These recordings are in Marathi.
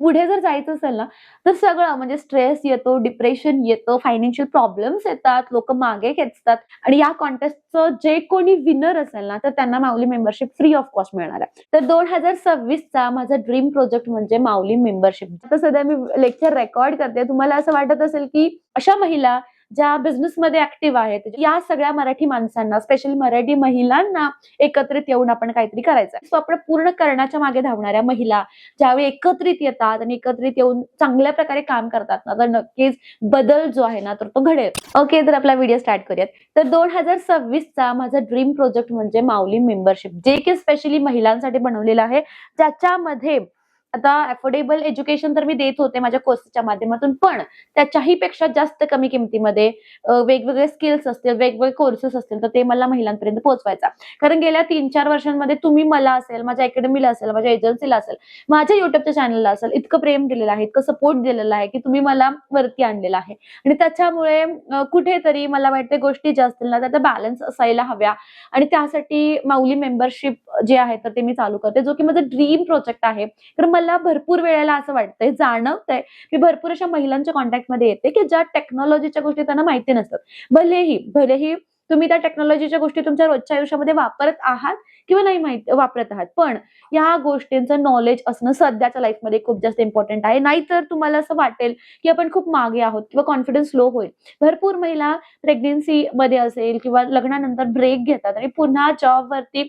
पुढे जर जायचं असेल ना तर सगळं म्हणजे स्ट्रेस येतो डिप्रेशन येतं फायनान्शियल प्रॉब्लेम्स येतात लोक मागे खेचतात आणि या कॉन्टेस्टचं जे कोणी विनर असेल ना तर त्यांना Mauli membership free of cost मिळणार आहे. तर दोन हजार सव्वीसचा माझा ड्रीम प्रोजेक्ट म्हणजे माऊली मेंबरशिप आता सध्या मी लेक्चर रेकॉर्ड करते. तुम्हाला असं वाटत असेल की अशा महिला ज्या बिझनेसमध्ये ऍक्टिव्ह आहेत या सगळ्या मराठी माणसांना स्पेशली मराठी महिलांना एकत्रित येऊन आपण काहीतरी करायचं आहे. स्वप्न पूर्ण करण्याच्या मागे धावणाऱ्या महिला ज्यावेळी एकत्रित येतात आणि एकत्रित येऊन चांगल्या प्रकारे काम करतात ना तर नक्कीच बदल जो आहे ना तर तो घडेल ओके तर आपला व्हिडिओ स्टार्ट करूयात तर दोन हजार सव्वीसचा माझा ड्रीम प्रोजेक्ट म्हणजे माऊली मेंबरशिप जे की स्पेशली महिलांसाठी बनवलेलं आहे ज्याच्यामध्ये आता अफोर्डेबल एज्युकेशन तर मी देत होते माझ्या कोर्सच्या माध्यमातून पण त्याच्याही पेक्षा जास्त कमी किमतीमध्ये वेगवेगळे स्किल्स असतील वेगवेगळे कोर्सेस असतील तर ते मला महिलांपर्यंत पोहोचवायचा. कारण गेल्या तीन चार वर्षांमध्ये तुम्ही मला असेल माझ्या अकॅडमीला असेल माझ्या एजन्सीला असेल माझ्या युट्यूबच्या चॅनलला असेल इतकं प्रेम दिलेलं आहे इतकं सपोर्ट दिलेला आहे की तुम्ही मला वरती आणलेलं आहे. आणि त्याच्यामुळे कुठेतरी मला वाटते गोष्टी ज्या असतील ना त्याचा बॅलन्स असायला हव्या. आणि त्यासाठी माऊली मेंबरशिप जे आहे तर ते मी चालू करते जो की माझं ड्रीम प्रोजेक्ट आहे. तर मला भरपूर वेळेला असं वाटतंय जाणवतंय. मी भरपूर अशा महिलांच्या कॉन्टॅक्टमध्ये येते की ज्या टेक्नॉलॉजीच्या गोष्टी त्यांना माहिती नसतात. भलेही भलेही तुम्ही त्या टेक्नॉलॉजीच्या गोष्टी तुमच्या रोजच्या आयुष्यामध्ये वापरत आहात किंवा नाही माहीत वापरत आहात. पण या गोष्टींचं नॉलेज असणं सध्याच्या लाईफमध्ये खूप जास्त इम्पॉर्टंट आहे. नाहीतर तुम्हाला असं वाटेल की आपण खूप मागे आहोत किंवा कॉन्फिडन्स लो होईल. भरपूर महिला प्रेग्नेन्सीमध्ये असेल किंवा लग्नानंतर ब्रेक घेतात आणि पुन्हा जॉबवरती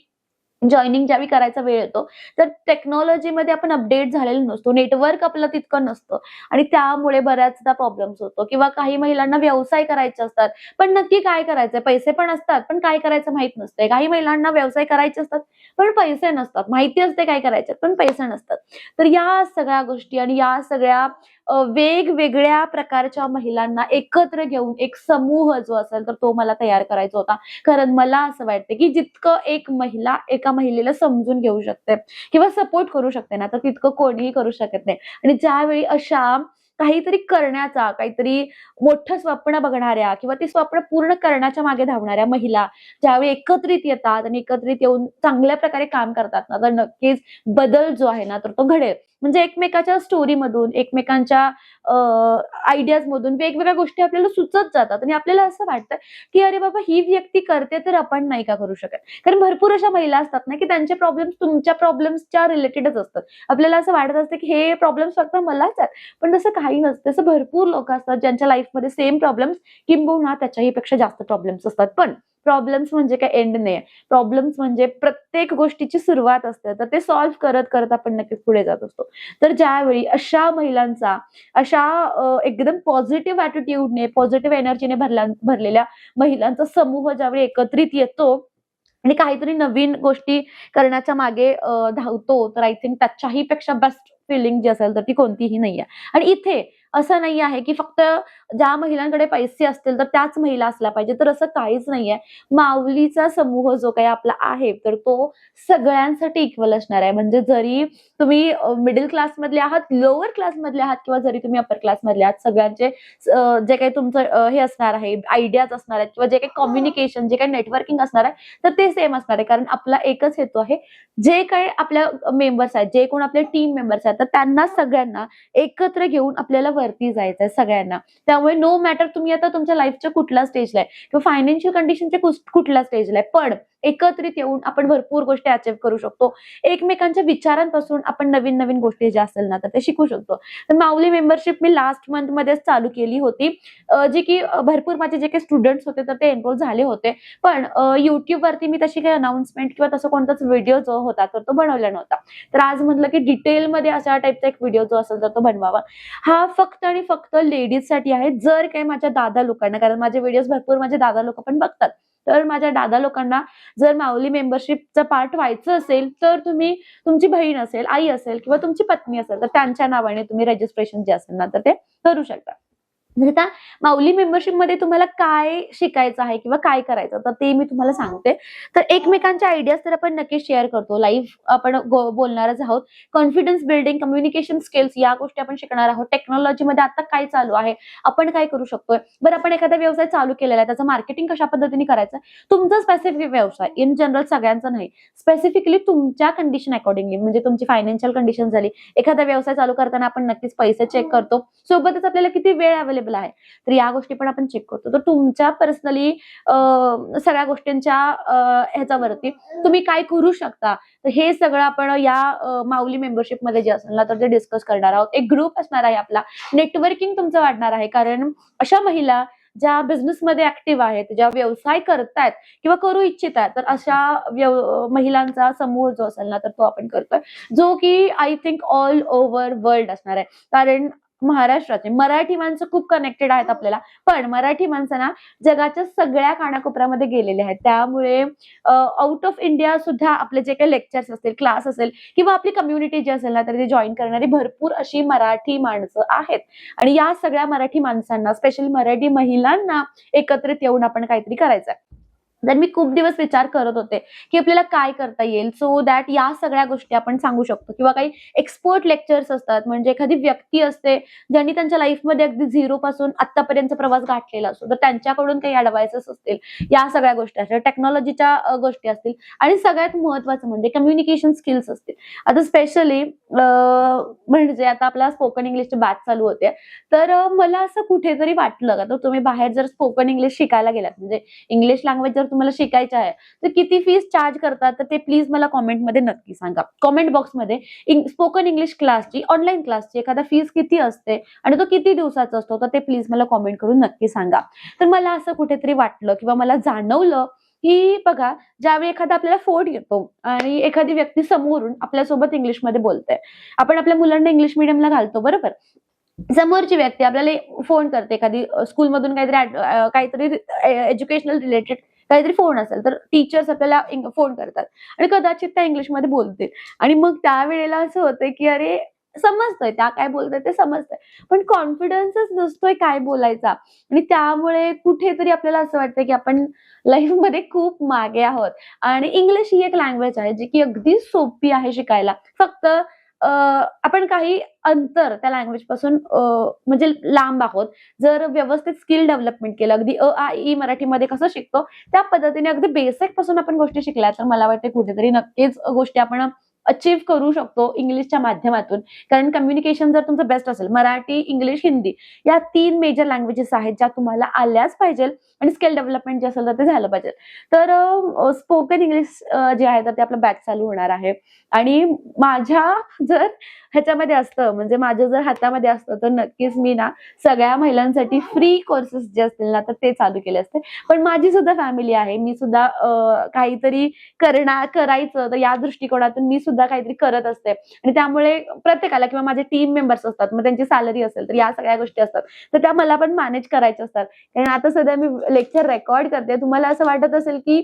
जॉईनिंग ज्यावेळी करायचा वेळ येतो तर टेक्नॉलॉजीमध्ये आपण अपडेट झालेलो नसतो नेटवर्क आपलं तितकं नसतं. आणि त्यामुळे बऱ्याचदा प्रॉब्लेम्स होतो. किंवा काही महिलांना व्यवसाय करायचे असतात पण नक्की काय करायचंय? पैसे पण असतात पण काय करायचं माहीत नसते काही महिलांना व्यवसाय करायचे असतात पण पैसे नसतात. माहिती असते काय करायचे पण पैसे नसतात. तर या सगळ्या गोष्टी आणि या सगळ्या वेगवेगळ्या प्रकारच्या महिलांना एकत्र घेऊन एक समूह जो असेल तर तो मला तयार करायचा होता. कारण मला असं वाटतं की जितकं एक महिला एका महिलेला समजून घेऊ शकते किंवा सपोर्ट करू शकते ना तर तितकं कोणीही करू शकत नाही. आणि ज्यावेळी अशा काहीतरी करण्याचा काहीतरी मोठं स्वप्न बघणाऱ्या किंवा ते स्वप्न पूर्ण करण्याच्या मागे धावणाऱ्या महिला ज्यावेळी एकत्रित येतात आणि एकत्रित येऊन चांगल्या प्रकारे काम करतात ना तर नक्कीच बदल जो आहे ना तर तो घडेल. म्हणजे एकमेकाच्या स्टोरीमधून एकमेकांच्या आयडियाज मधून वेगवेगळ्या गोष्टी आपल्याला सुचत जातात. आणि आपल्याला असं वाटतं की अरे बाबा ही व्यक्ती करते तर आपण नाही का करू शकत? कारण भरपूर अशा महिला असतात ना की त्यांचे प्रॉब्लेम्स तुमच्या प्रॉब्लेम्सच्या रिलेटेडच असतात. आपल्याला असं वाटत असतं की हे प्रॉब्लेम्स फक्त मलाच आहेत. पण तसं काही नसतं. असं भरपूर लोक असतात ज्यांच्या लाईफमध्ये सेम प्रॉब्लेम्स किंबहुना त्याच्याही पेक्षा जास्त प्रॉब्लेम्स असतात. पण प्रॉब्लेम्स म्हणजे काय एंड नाही प्रॉब्लेम्स म्हणजे प्रत्येक गोष्टीची सुरुवात असते. तर ते सॉल्व्ह करत करत आपण नक्कीच पुढे जात असतो. तर ज्यावेळी अशा महिलांचा अशा एकदम पॉझिटिव्ह ॲटिट्यूडने पॉझिटिव्ह एनर्जीने भरल्या भरलेल्या महिलांचा समूह ज्यावेळी एकत्रित येतो आणि काहीतरी नवीन गोष्टी करण्याच्या मागे धावतो तर आय थिंक त्याच्याही पेक्षा बेस्ट फिलिंग जी असेल तर ती कोणतीही नाहीये. आणि इथे असं नाही आहे की फक्त ज्या महिलांकडे पैसे असतील तर त्याच महिला असल्या पाहिजे तर असं काहीच नाहीये. माऊलीचा समूह जो काही आपला आहे तर तो सगळ्यांसाठी इक्वल असणार आहे. म्हणजे जरी तुम्ही मिडल क्लास मधले आहात लोअर क्लास मधले आहात किंवा जरी तुम्ही अपर क्लास मधले आहात सगळ्यांचे जे काही तुमचं हे असणार आहे आयडियाज असणार आहेत किंवा जे काही कम्युनिकेशन जे काही नेटवर्किंग असणार आहे तर ते सेम असणार आहे. कारण आपला एकच हेतू आहे जे काही आपल्या मेंबर्स आहेत जे कोण आपले टीम मेंबर्स आहेत तर त्यांना सगळ्यांना एकत्र घेऊन आपल्याला वरती जायचं आहे सगळ्यांना. त्यामुळे नो मॅटर तुम्ही आता तुमच्या लाईफच्या कुठल्या स्टेजला आहे किंवा फायनान्शियल कंडिशनच्या कुठल्या स्टेजला आहे पण एकत्रित येऊन आपण भरपूर गोष्टी अचीव्ह करू शकतो. एकमेकांच्या विचारांपासून आपण नवीन नवीन गोष्टी ज्या असेल ना तर ते शिकू शकतो. तर माऊली मेंबरशिप मी लास्ट मंथ मध्येच चालू केली होती. जे जी की भरपूर माझे जे काही स्टुडंट्स होते तर ते एनरोल झाले होते. पण युट्यूबवरती मी तशी काही अनाउन्समेंट किंवा तसं कोणताच व्हिडिओ जो होता तर तो बनवला नव्हता. तर आज म्हटलं की डिटेलमध्ये अशा टाईपचा एक व्हिडिओ जो असेल तर तो बनवावा. हा फक्त आणि फक्त लेडीजसाठी आहे जर काही माझ्या दादा लोकांना कारण माझे व्हिडिओज भरपूर माझे दादा लोक पण बघतात. तर माझ्या दादा लोकांना जर माऊली मेंबरशिपचा पार्ट व्हायचं असेल तर तुम्ही तुमची बहीण असेल आई असेल किंवा तुमची पत्नी असेल तर त्यांच्या नावाने तुम्ही रजिस्ट्रेशन जे असेल ना तर ते करू शकता. म्हणजे त्या माऊली मेंबरशिपमध्ये तुम्हाला काय शिकायचं आहे किंवा काय करायचं तर ते मी तुम्हाला सांगते. तर एकमेकांच्या आयडियाज तर आपण नक्कीच शेअर करतो. लाईव्ह आपण बोलणारच आहोत. कॉन्फिडन्स बिल्डिंग कम्युनिकेशन स्किल्स या गोष्टी आपण शिकणार आहोत. टेक्नॉलॉजीमध्ये आता काय चालू आहे आपण काय करू शकतोय? बरं आपण एखादा व्यवसाय चालू केलेला आहे त्याचं मार्केटिंग कशा पद्धतीने करायचं तुमचा स्पेसिफिक व्यवसाय इन जनरल सगळ्यांचा नाही. स्पेसिफिकली तुमच्या कंडिशन अकॉर्डिंगली म्हणजे तुमची फायनान्शियल कंडिशन झाली. एखादा व्यवसाय चालू करताना आपण नक्कीच पैसे चेक करतो. सोबतच आपल्याला किती वेळ अवेलेबल आहे. तर या गोष्टी पण आपण चेक करतो. तर तुमच्या पर्सनली सगळ्या गोष्टींच्या ह्याच्यावरती तुम्ही काय करू शकता? तर हे सगळं आपण या माऊली मेंबरशिपमध्ये जे असेल ना तर ते डिस्कस करणार आहोत. एक ग्रुप असणार आहे आपला. नेटवर्किंग तुमचं वाढणार आहे. कारण अशा महिला ज्या बिझनेसमध्ये ऍक्टिव्ह आहेत ज्या व्यवसाय करतायत किंवा करू इच्छित आहेत तर अशा व्यव- महिलांचा समूह जो असेल ना तर तो आपण करतोय. जो की I think all over world असणार आहे. कारण महाराष्ट्राचे. मराठी माणसं खूप कनेक्टेड आहेत आपल्याला. पण मराठी माणसं ना जगाच्या सगळ्या कानाकोपऱ्यामध्ये गेलेले आहेत. त्यामुळे आउट ऑफ इंडिया सुद्धा आपले जे काही लेक्चर्स असतील क्लास असेल किंवा आपली कम्युनिटी जी असेल ना तरी जॉईन करणारी भरपूर अशी मराठी माणसं आहेत. आणि या सगळ्या मराठी माणसांना स्पेशली मराठी महिलांना एकत्रित येऊन आपण काहीतरी करायचं आहे जर मी खूप दिवस विचार करत होते की आपल्याला काय करता येईल? सो दॅट या सगळ्या गोष्टी आपण सांगू शकतो. किंवा काही एक्सपर्ट लेक्चर्स असतात. म्हणजे एखादी व्यक्ती असते ज्यांनी त्यांच्या लाईफमध्ये अगदी झिरो पासून आतापर्यंत प्रवास गाठलेला असतो. तर त्यांच्याकडून काही ऍडवायसेस असतील. या सगळ्या गोष्टी असतील. टेक्नॉलॉजीच्या गोष्टी असतील. आणि सगळ्यात महत्वाचं म्हणजे कम्युनिकेशन स्किल्स असतील. आता स्पेशली म्हणजे आता आपला स्पोकन इंग्लिशची बॅच चालू होते. तर मला असं कुठेतरी वाटलं का तर तुम्ही बाहेर जर स्पोकन इंग्लिश शिकायला गेलात. म्हणजे इंग्लिश लँग्वेज जर तुम्हाला शिकायचं आहे तर किती फीस चार्ज करतात? तर ते प्लीज मला कॉमेंटमध्ये नक्की सांगा. कॉमेंट बॉक्समध्ये स्पोकन इंग्लिश क्लासची ऑनलाईन क्लासची एखादा फीस किती असते आणि तो किती दिवसाचा असतो तर ते प्लीज मला कॉमेंट करून नक्की सांगा. तर मला असं कुठेतरी वाटलं किंवा मला जाणवलं की बघा ज्यावेळी एखादा आपल्याला फोन येतो आणि एखादी व्यक्ती समोरून आपल्यासोबत इंग्लिशमध्ये बोलते. आपण आपल्या मुलांना इंग्लिश मिडियमला घालतो बरोबर? समोरची व्यक्ती आपल्याला फोन करते एखादी स्कूलमधून काहीतरी काहीतरी एज्युकेशनल रिलेटेड काहीतरी फोन असेल तर टीचर्स आपल्याला फोन करतात. आणि कदाचित त्या इंग्लिशमध्ये बोलतील. आणि मग त्यावेळेला असं होतं की अरे समजतंय त्या काय बोलतात ते समजतंय. पण कॉन्फिडन्सच नसतोय काय बोलायचा. आणि त्यामुळे कुठेतरी आपल्याला असं वाटतं की आपण लाईफमध्ये खूप मागे आहोत. आणि इंग्लिश ही एक लँग्वेज आहे जी की अगदी सोपी आहे शिकायला. फक्त आपण काही अंतर त्या लँग्वेजपासून म्हणजे लांब आहोत. जर व्यवस्थित स्किल डेव्हलपमेंट केलं अगदी अ आ ई मराठीमध्ये कसं शिकतो त्या पद्धतीने अगदी बेसिकपासून आपण गोष्टी शिकल्या तर मला वाटते कुठेतरी नक्कीच गोष्टी आपण अचीव्ह करू शकतो इंग्लिशच्या माध्यमातून. कारण कम्युनिकेशन जर तुमचं बेस्ट असेल मराठी इंग्लिश हिंदी या तीन मेजर लँग्वेजेस आहेत ज्या तुम्हाला आल्याच पाहिजे आणि स्किल डेव्हलपमेंट जे असेल तर ते झालं पाहिजे. तर स्पोकन इंग्लिश जे आहे तर ते आपलं बॅच चालू होणार आहे. आणि माझ्या जर ह्याच्यामध्ये असतं म्हणजे माझ्या जर हातामध्ये असतं तर नक्कीच मी ना सगळ्या महिलांसाठी फ्री कोर्सेस जे असतील ना तर ते चालू केले असते. पण माझी सुद्धा फॅमिली आहे. मी सुद्धा काहीतरी करणार करायचं तर या दृष्टिकोनातून मी सुद्धा सुद्धा काहीतरी करत असते. आणि त्यामुळे प्रत्येकाला किंवा माझे टीम मेंबर्स असतात मग त्यांची सॅलरी असेल तर या सगळ्या गोष्टी असतात. तर त्या मला पण मॅनेज करायच्या असतात. कारण आता सध्या मी लेक्चर रेकॉर्ड करते. तुम्हाला असं वाटत असेल की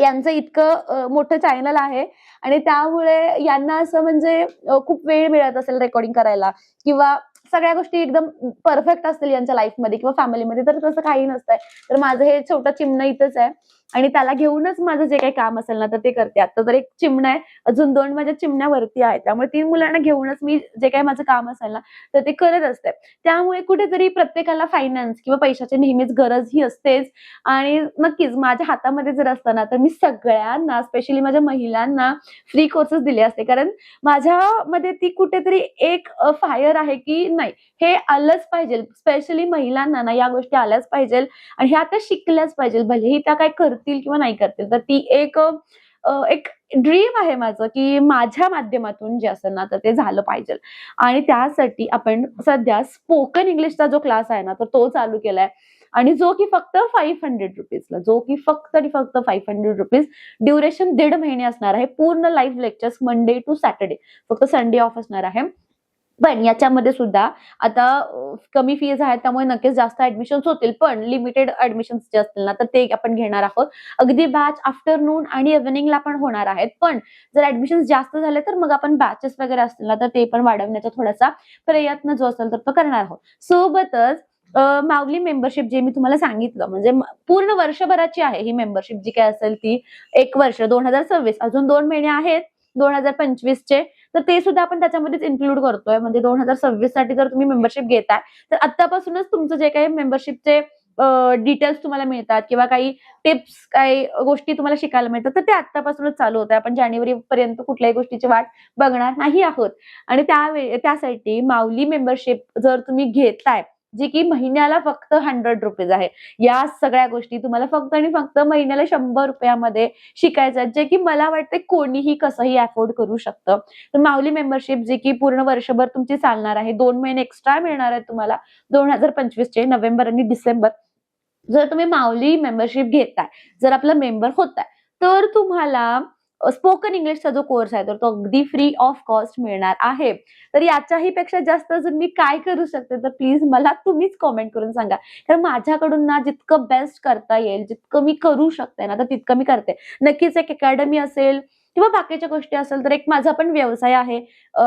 यांचं इतकं मोठं चॅनल आहे आणि त्यामुळे यांना असं म्हणजे खूप वेळ मिळत असेल रेकॉर्डिंग करायला. किंवा सगळ्या गोष्टी एकदम परफेक्ट असतील यांच्या लाईफमध्ये किंवा फॅमिलीमध्ये तर तसं काही नसतंय. तर माझं हे छोटं चिमणं इथंच आहे. आणि त्याला घेऊनच माझं जे काही काम असेल ना तर ते करते. आता तर एक चिमणं आहे. अजून दोन माझ्या चिमण्यावरती आहे त्यामुळे तीन मुलांना घेऊनच मी जे काही माझं काम असेल ना तर ते करत असते. त्यामुळे कुठेतरी प्रत्येकाला फायनान्स किंवा पैशाची नेहमीच गरज ही असतेच. आणि नक्कीच माझ्या हातामध्ये जर असतं ना तर मी सगळ्यांना स्पेशली माझ्या महिलांना फ्री कोर्सेस दिले असते. कारण माझ्यामध्ये ती कुठेतरी एक फायर आहे की नाही. हे आलंच पाहिजे. स्पेशली महिलांना ना या गोष्टी आल्याच पाहिजे आणि ह्या त्या शिकल्याच पाहिजे. भलेही त्या काय करतील किंवा नाही करतील तर ती एक एक ड्रीम आहे माझं की माझ्या माध्यमातून जे असेल ना तर ते झालं पाहिजे. आणि त्यासाठी आपण सध्या स्पोकन इंग्लिशचा जो क्लास आहे ना तर तो चालू केलाय. आणि जो की फक्त फाईव्ह हंड्रेड रुपीजला जो की फक्त आणि फक्त फाईव्ह हंड्रेड रुपीज ड्युरेशन दीड महिने असणार आहे. पूर्ण live lectures Monday to Saturday फक्त संडे ऑफ असणार आहे. पण याच्यामध्ये सुद्धा आता कमी फीज आहेत त्यामुळे नक्कीच जास्त ऍडमिशन्स होतील पण लिमिटेड ऍडमिशन्स जे असतील ना तर ते आपण घेणार आहोत. अगदी बॅच आफ्टरनून आणि इव्हिनिंगला पण होणार आहेत पण जर ऍडमिशन्स जास्त झाले तर मग आपण बॅचेस वगैरे असतील ना तर ते पण वाढवण्याचा थोडासा प्रयत्न जो असेल तर तो करणार आहोत. सोबतच माऊली मेंबरशिप जे मी तुम्हाला सांगितलं म्हणजे पूर्ण वर्षभराची आहे ही मेंबरशिप जी काय असेल ती एक वर्ष दोन हजार सव्वीस. अजून दोन महिने आहेत दोन हजार पंचवीसचे. तर ते सुद्धा आपण त्याच्यामध्येच इन्क्लूड करतोय. म्हणजे दोन हजार सव्वीससाठी जर तुम्ही मेंबरशिप घेताय तर आतापासूनच तुमचं जे काही मेंबरशिपचे डिटेल्स तुम्हाला मिळतात किंवा काही टिप्स काही गोष्टी तुम्हाला शिकायला मिळतात तर ते आतापासूनच चालू होत आहे आपण जानेवारी पर्यंत कुठल्याही गोष्टीची वाट बघणार नाही आहोत. आणि त्यावेळी त्यासाठी माऊली मेंबरशिप जर तुम्ही घेताय जी की महिन्याला फक्त हंड्रेड रुपीज आहे. या सगळ्या गोष्टी तुम्हाला फक्त आणि फक्त महिन्याला शंभर रुपयामध्ये शिकायचं आहे जे की मला वाटते कोणीही कसंही अफोर्ड करू शकतं. तर माऊली मेंबरशिप जी की पूर्ण वर्षभर तुमची चालणार आहे दोन महिने एक्स्ट्रा मिळणार आहेत तुम्हाला दोन हजार पंचवीसचे नोव्हेंबर आणि डिसेंबर. जर तुम्ही माऊली मेंबरशिप घेताय जर आपला मेंबर होताय तर तुम्हाला स्पोकन इंग्लिशचा जो कोर्स आहे तर तो अगदी फ्री ऑफ कॉस्ट मिळणार आहे. तर याच्याही पेक्षा जास्त जर मी काय करू शकते तर प्लीज मला तुम्हीच कॉमेंट करून सांगा. कारण माझ्याकडून ना जितकं बेस्ट करता येईल जितकं मी करू शकते ना तर तितकं मी करते. नक्कीच एक अकॅडमी असेल किंवा बाकीच्या गोष्टी असेल तर एक माझा पण व्यवसाय आहे.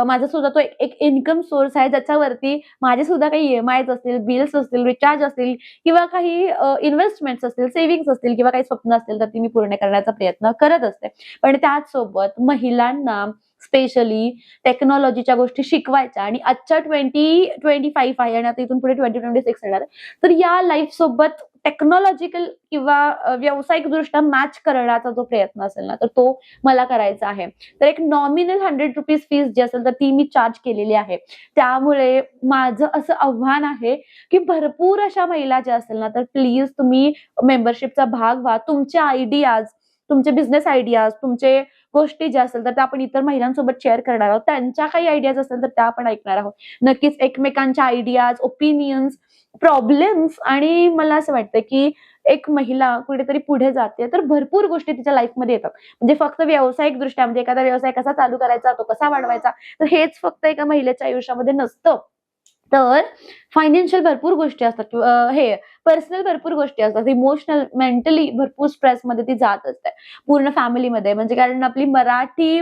माझा सुद्धा तो एक- एक इन्कम सोर्स आहे. ज्याच्यावरती माझे सुद्धा काही ई एम आयज असतील बिल्स असतील रिचार्ज असतील किंवा काही इन्व्हेस्टमेंट्स असतील सेव्हिंग्स असतील किंवा काही स्वप्न असतील तर ती मी पूर्ण करण्याचा प्रयत्न करत असते. पण त्याचसोबत महिलांना स्पेशली टेक्नॉलॉजीच्या गोष्टी शिकवायच्या आणि आजच्या ट्वेंटी ट्वेंटी फाईव्ह आहे आणि आता इथून पुढे ट्वेंटी ट्वेंटी सिक्स येणार तर या लाईफ सोबत टेक्नॉलॉजिकल किंवा व्यावसायिक दृष्ट्या मॅच करण्याचा जो प्रयत्न असेल ना तर तो मला करायचा आहे. तर एक नॉमिनल हंड्रेड रुपीज फीस जी असेल तर ती मी चार्ज केलेली आहे. त्यामुळे माझं असं आव्हान आहे की भरपूर अशा महिला ज्या असेल ना तर प्लीज तुम्ही मेंबरशिपचा भाग व्हा. तुमचे आयडियाज तुमचे बिझनेस आयडियाज तुमचे गोष्टी ज्या असेल तर त्या आपण इतर महिलांसोबत शेअर करणार आहोत. त्यांच्या काही आयडियाज असेल तर त्या आपण ऐकणार आहोत. नक्कीच एकमेकांच्या आयडियाज ओपिनियन्स प्रॉब्लेम्स आणि मला असं वाटतं की एक महिला कुठेतरी पुढे जाते तर भरपूर गोष्टी तिच्या लाईफमध्ये येतात. म्हणजे फक्त व्यावसायिक दृष्ट्या म्हणजे एखादा व्यवसाय कसा चालू करायचा तो कसा वाढवायचा तर हेच फक्त एका महिलेच्या आयुष्यामध्ये नसतं. तर फायनान्शियल भरपूर गोष्टी असतात किंवा हे पर्सनल भरपूर गोष्टी असतात. इमोशनल मेंटली भरपूर स्ट्रेसमध्ये ती जात असते. पूर्ण फॅमिलीमध्ये म्हणजे कारण आपली मराठी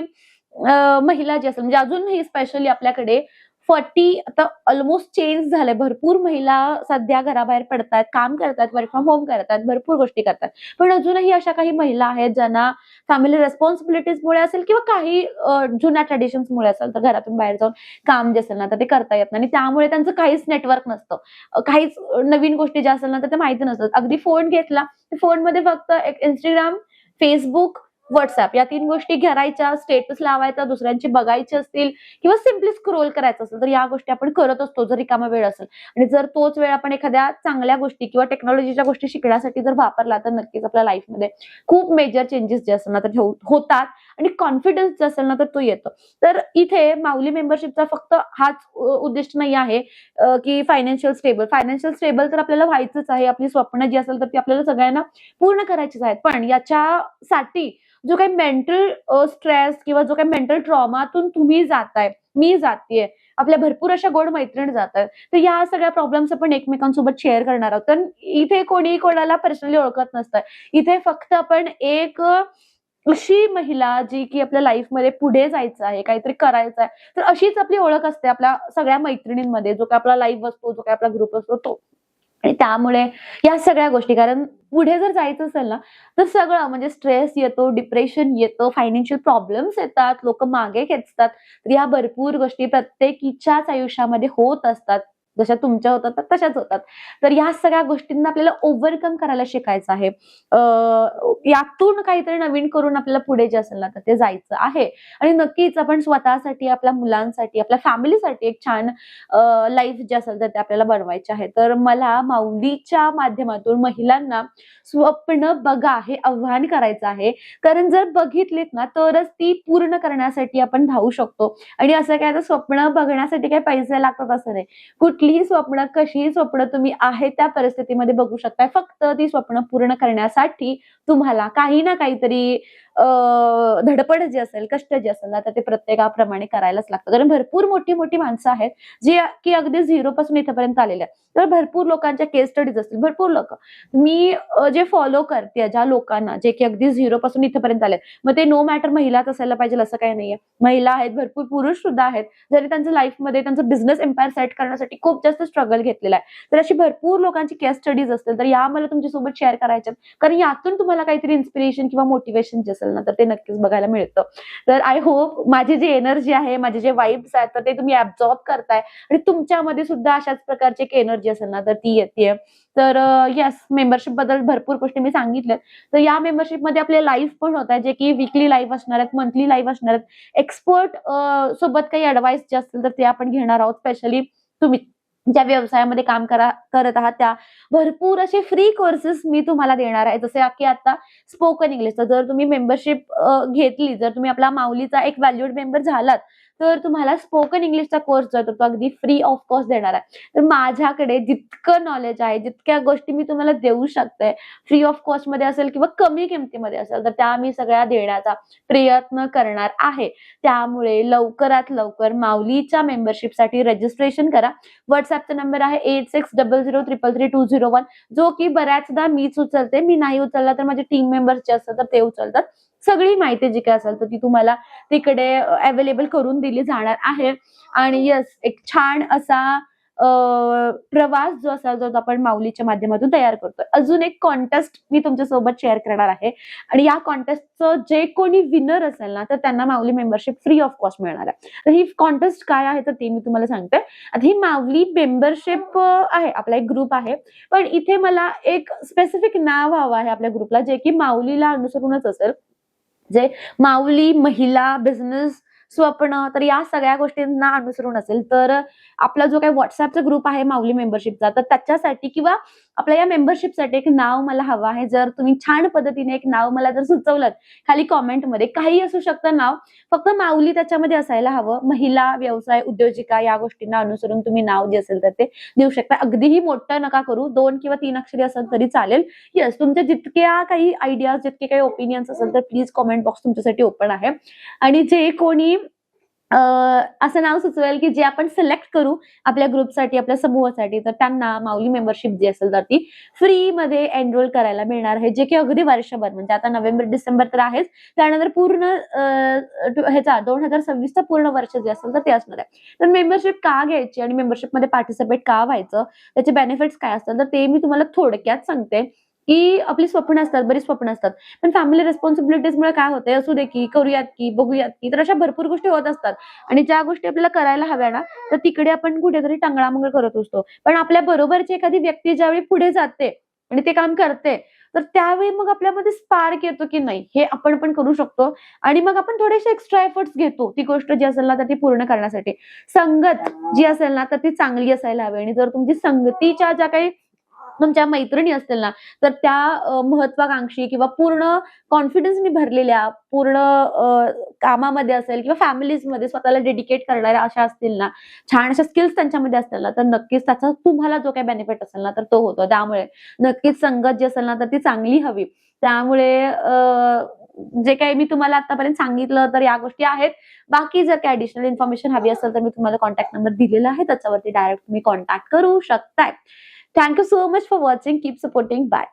महिला जी असेल म्हणजे अजूनही स्पेशली आपल्याकडे फॉर्टी आता ऑलमोस्ट चेंज झालंय. भरपूर महिला सध्या घराबाहेर पडतात काम करतात वर्क फ्रॉम होम करतात भरपूर गोष्टी करतात. पण अजूनही अशा काही महिला आहेत ज्यांना फॅमिली रेस्पॉन्सिबिलिटीजमुळे असेल किंवा काही जुन्या ट्रेडिशन्समुळे असेल तर घरातून बाहेर जाऊन काम जे असेल ना तर ते करता येत नाही. आणि त्यामुळे त्यांचं काहीच नेटवर्क नसतं. काहीच नवीन गोष्टी ज्या असेल ना तर ते माहिती नसतात. अगदी फोन घेतला फोनमध्ये फक्त एक इंस्टाग्राम फेसबुक व्हॉट्सअप या तीन गोष्टी घरायच्या स्टेटस लावायचा दुसऱ्यांची बघायची असतील किंवा सिम्पली स्क्रोल करायचं असेल तर या गोष्टी आपण करत असतो जर रिकामा वेळ असेल. आणि जर तोच वेळ आपण एखाद्या चांगल्या गोष्टी किंवा टेक्नॉलॉजीच्या गोष्टी शिकण्यासाठी जर वापरला तर नक्कीच आपल्या लाईफमध्ये खूप मेजर चेंजेस जे असेल ना तर होतात. आणि कॉन्फिडन्स जे असेल ना तर तो येतो. तर इथे माऊली मेंबरशिपचा फक्त हाच उद्दिष्ट नाही आहे की फायनान्शियल स्टेबल फायनान्शियल स्टेबल तर आपल्याला व्हायचंच आहे. आपली स्वप्न जी असेल तर ती आपल्याला सगळ्यांना पूर्ण करायचीच आहेत. पण याच्यासाठी जो काही मेंटल स्ट्रेस किंवा जो काही मेंटल ट्रॉमातून तुम्ही जाताय मी जातीये आपल्या भरपूर अशा गोड मैत्रिणी जात आहेत तर या सगळ्या प्रॉब्लेम्स आपण एकमेकांसोबत शेअर करणार आहोत. कारण इथे कोणी कोणाला पर्सनली ओळखत नसतं. इथे फक्त आपण एक अशी महिला जी की आपल्या लाईफमध्ये पुढे जायचं आहे काहीतरी करायचं आहे तर अशीच आपली ओळख असते आपल्या सगळ्या मैत्रिणींमध्ये जो काय आपला लाईफ असतो जो काय आपला ग्रुप असतो तो. आणि त्यामुळे या सगळ्या गोष्टी कारण पुढे जर जायचं असेल ना तर सगळं म्हणजे स्ट्रेस येतो डिप्रेशन येतं फायनान्शियल प्रॉब्लेम्स येतात लोक मागे खेचतात. तर या भरपूर गोष्टी प्रत्येकीच्याच आयुष्यामध्ये होत असतात. जशा तुमच्या होतात तर तशाच होतात. तर या सगळ्या गोष्टींना आपल्याला ओव्हरकम करायला शिकायचं आहे. यातून काहीतरी नवीन करून आपल्याला पुढे जे असेल ना तर ते जायचं आहे. आणि नक्कीच आपण स्वतःसाठी आपल्या मुलांसाठी आपल्या फॅमिलीसाठी एक छान लाईफ जे असेल तर ते आपल्याला बनवायचे आहे. तर मला माऊलीच्या माध्यमातून महिलांना स्वप्न बघा हे आव्हान करायचं आहे. कारण जर बघितलीत ना तरच ती पूर्ण करण्यासाठी आपण धावू शकतो. आणि असं काय तर स्वप्न बघण्यासाठी काही पैसे लागतात असं नाही. कुठलीही स्वप्न कशीही स्वप्न तुम्ही आहे त्या परिस्थितीमध्ये बघू शकताय. फक्त ती स्वप्न पूर्ण करण्यासाठी तुम्हाला काही ना काहीतरी धडपड जी असेल कष्ट जे असेल ना तर ते प्रत्येकाप्रमाणे करायलाच लागतं. कारण भरपूर मोठी मोठी माणसं आहेत जी की अगदी झिरो पासून इथपर्यंत आलेले आहेत. तर भरपूर लोकांच्या केस स्टडीज असतील. भरपूर लोक. मी जे फॉलो करते ज्या लोकांना जे की अगदी झिरो पासून इथपर्यंत आले मग ते नो मॅटर महिलाच असायला पाहिजे असं काही नाहीये. महिला आहेत भरपूर पुरुष सुद्धा आहेत जरी त्यांच्या लाईफमध्ये त्यांचं बिझनेस एम्पायर सेट करण्यासाठी खूप जास्त स्ट्रगल घेतलेला आहे. तर अशी भरपूर लोकांची केस स्टडीज असतील तर या मला तुमच्यासोबत शेअर करायच्यात कारण यातून तुम्हाला काहीतरी इन्स्पिरेशन किंवा मोटिवेशन जे असेल ना तर ते नक्कीच बघायला मिळतं. तर आय होप माझी जी एनर्जी आहे माझे जे वाईब्स आहेत तर ते तुम्ही ऍब्झॉर्ब करताय आणि तुमच्यामध्ये सुद्धा अशाच प्रकारची एक एनर्जी असेल ना तर ती येते तर येस मेंबरशिपबद्दल भरपूर गोष्टी मी सांगितल्या तर या मेंबरशिपमध्ये आपले लाईव्ह पण होत आहे जे की विकली लाईव्ह असणार आहेत मंथली लाईव्ह असणार आहेत. एक्सपर्ट सोबत काही ऍडवाईस जे असतील तर ते आपण घेणार आहोत स्पेशली तुम्ही. ज्या व्यवसायामध्ये काम करा करत आहात त्या भरपूर असे फ्री कोर्सेस मी तुम्हाला देणार आहे. जसे की आता स्पोकन इंग्लिशचा जर तुम्ही मेंबरशिप घेतली जर तुम्ही आपला माऊलीचा एक व्हॅल्युड मेंबर झालात तर तुम्हाला स्पोकन इंग्लिशचा कोर्स जो आहे तो अगदी फ्री ऑफ कॉस्ट देणार आहे. तर माझ्याकडे जितकं नॉलेज आहे जितक्या गोष्टी मी तुम्हाला देऊ शकते फ्री ऑफ कॉस्टमध्ये असेल किंवा कमी किमतीमध्ये असेल तर त्या मी सगळ्या देण्याचा प्रयत्न करणार आहे. त्यामुळे लवकरात लवकर माऊलीच्या मेंबरशिपसाठी रजिस्ट्रेशन करा. व्हॉट्सअपचा नंबर आहे eight six double zero triple three two zero one जो की बऱ्याचदा मीच उचलते मी नाही उचलला तर माझे टीम मेंबर्स जे असतात तर ते उचलतात. सगळी माहिती जी काय असेल तर ती तुम्हाला तिकडे अवेलेबल करून दिली जाणार आहे. आणि यस एक छान असा प्रवास जो असा जो आपण माऊलीच्या माध्यमातून तयार करतोय. अजून एक कॉन्टेस्ट मी तुमच्यासोबत शेअर करणार आहे. आणि या कॉन्टेस्टचं जे कोणी विनर असेल ना तर त्यांना Mauli membership free of cost मिळणार आहे. तर ही कॉन्टेस्ट काय आहे तर ते मी तुम्हाला सांगते. आता ही माऊली मेंबरशिप आहे आपला एक ग्रुप आहे. पण इथे मला एक स्पेसिफिक नाव हवं आहे आपल्या ग्रुपला जे की माऊलीला अनुसरूनच असेल. जे माऊली महिला बिझनेस स्वप्न तर या सगळ्या गोष्टींना अनुसरून असेल तर आपला जो काही व्हॉट्सअपचा ग्रुप आहे माऊली मेंबरशिपचा तर त्याच्यासाठी किंवा आपल्या या मेंबरशिपसाठी एक नाव मला हवं आहे. जर तुम्ही छान पद्धतीने एक नाव मला जर सुचवलं खाली कॉमेंटमध्ये काही असू शकतं नाव फक्त माऊली त्याच्यामध्ये असायला हवं. महिला व्यवसाय उद्योजिका या गोष्टींना अनुसरून तुम्ही नाव जे असेल तर ते देऊ शकता. अगदीही मोठं नका करू. दोन किंवा तीन अक्षरी असेल तरी चालेल. येस तुमच्या जितक्या काही आयडियाज जितके काही ओपिनियन्स असेल तर प्लीज कॉमेंट बॉक्स तुमच्यासाठी ओपन आहे. आणि जे कोणी असं नाव सुचवेल की जे आपण सिलेक्ट करू आपल्या ग्रुपसाठी आपल्या समूहासाठी तर त्यांना माऊली मेंबरशिप जी असेल तर ती फ्री मध्ये एनरोल करायला मिळणार आहे. जे की अगदी वर्षभर म्हणजे आता नोव्हेंबर डिसेंबर तर आहेच. त्यानंतर पूर्ण ह्याचा दोन हजार सव्वीसचा पूर्ण वर्ष जे असेल तर ते असणार आहे. तर मेंबरशिप का घ्यायची आणि मेंबरशिपमध्ये पार्टिसिपेट का व्हायचं त्याचे बेनिफिट्स काय असतात तर ते मी तुम्हाला थोडक्यात सांगते. की आपली स्वप्न असतात बरीच स्वप्न असतात. पण फॅमिली रेस्पॉन्सिबिलिटीज मुळे काय होते असू दे की करूयात की बघूयात की तर अशा भरपूर गोष्टी होत असतात. आणि ज्या गोष्टी आपल्याला करायला हव्या ना तर तिकडे आपण कुठेतरी टांगळामंगळ करत असतो. पण आपल्या बरोबरची एखादी व्यक्ती ज्यावेळी पुढे जाते आणि ते काम करते तर त्यावेळी मग आपल्यामध्ये स्पार्क येतो की नाही हे आपण पण करू शकतो. आणि मग आपण थोडेसे एक्स्ट्रा एफर्ट्स घेतो ती गोष्ट जी असेल ना तर ती पूर्ण करण्यासाठी. संगत जी असेल ना तर ती चांगली असायला हवी. आणि जर तुमची संगतीच्या ज्या काही तुमच्या मैत्रिणी असतील ना तर त्या महत्वाकांक्षी किंवा पूर्ण कॉन्फिडन्सनी भरलेल्या पूर्ण कामामध्ये असेल किंवा फॅमिलीजमध्ये स्वतःला डेडिकेट करणाऱ्या अशा असतील ना छान अशा स्किल्स त्यांच्यामध्ये असतील ना तर नक्कीच त्याचा तुम्हाला जो काही बेनिफिट असेल ना तर तो होतो. त्यामुळे नक्कीच संगत जी असेल ना तर ती चांगली हवी. त्यामुळे जे काही मी तुम्हाला आतापर्यंत सांगितलं तर या गोष्टी आहेत. बाकी जर काही ऍडिशनल इन्फॉर्मेशन हवी असेल तर मी तुम्हाला कॉन्टॅक्ट नंबर दिलेला आहे. त्याच्यावरती डायरेक्ट तुम्ही कॉन्टॅक्ट करू शकताय. Thank you so much for watching. Keep supporting. Bye.